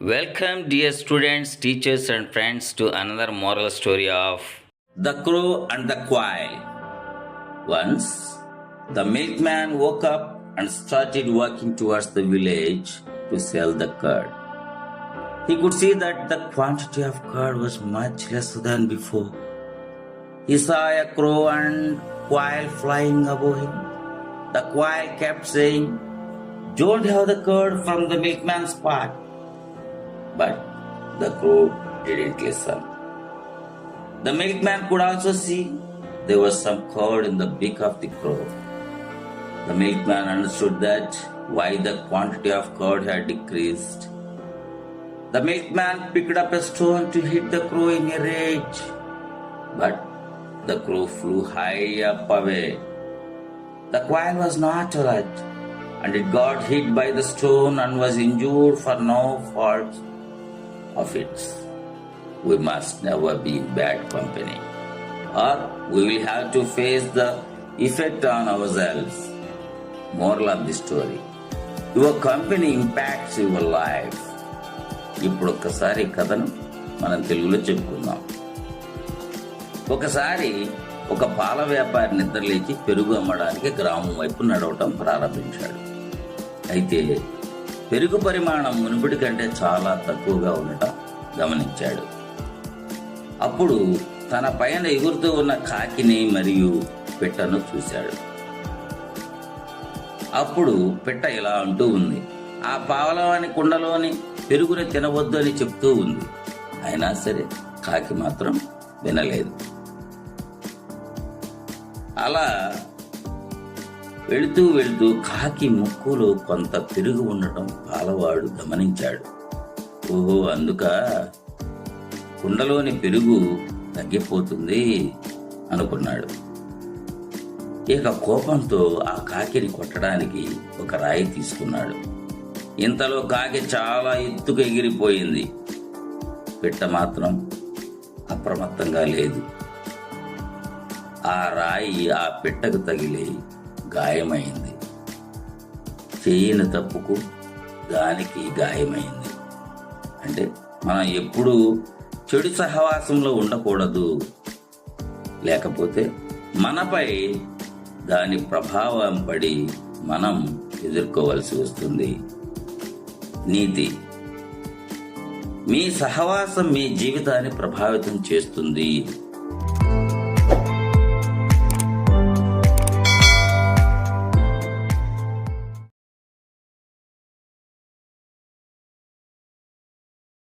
Welcome, dear students, teachers, and friends, to another moral story of The Crow and the Quail. Once, the milkman woke up and started walking towards the village to sell the curd. He could see that the quantity of curd was much less than before. He saw a crow and quail flying above him. The quail kept saying, Don't have the curd from the milkman's pot. But the crow didn't listen. The milkman could also see there was some curd in the beak of the crow. The milkman understood that why the quantity of curd had decreased. The milkman picked up a stone to hit the crow in a rage. But the crow flew high up away. The quail was not alert, and it got hit by the stone and was injured for no fault of its. We must never be in bad company, or we will have to face the effect on ourselves. Moral of the story Your company impacts your life. ఇప్పుడు ఒక్కసారి కథను మనం తెలుగులో చెప్పుకుందాం ఒకసారి ఒక పాల వ్యాపారి నిద్రలేచి పెరుగు అమ్మడానికి గ్రామం వైపు నడవటం ప్రారంభించాడు అయితే పెరుగు పరిమాణం మునుపటి కంటే చాలా తక్కువగా ఉండటం గమనించాడు. అప్పుడు తన పైన ఎగురుతూ ఉన్న కాకిని మరియు పిట్టను చూశాడు. అప్పుడు పిట్ట ఇలా అంటూ ఉంది ఆ పావలవాని కుండలోని పెరుగుని తినవద్దు అని చెప్తూ ఉంది. అయినా సరే కాకి మాత్రం వినలేదు. అలా వెళుతూ వెళుతూ కాకి ముక్కులో కొంత పెరుగు ఉండటం పాలవాడు గమనించాడు. ఓహో అందుక కుండలోని పెరుగు తగ్గిపోతుంది అనుకున్నాడు. ఇక కోపంతో ఆ కాకిని కొట్టడానికి ఒక రాయి తీసుకున్నాడు. ఇంతలో కాకి చాలా ఎత్తుకు ఎగిరిపోయింది. పిట్ట మాత్రం అప్రమత్తంగా లేదు. ఆ రాయి ఆ పిట్టకు తగిలి గాయమైంది. చేయని తప్పుకు దానికి గాయమైంది. అంటే మనం ఎప్పుడూ చెడు సహవాసంలో ఉండకూడదు. లేకపోతే మనపై దాని ప్రభావం పడి మనం ఎదుర్కోవలసి వస్తుంది. నీతి. మీ సహవాసం మీ జీవితాన్ని ప్రభావితం చేస్తుంది.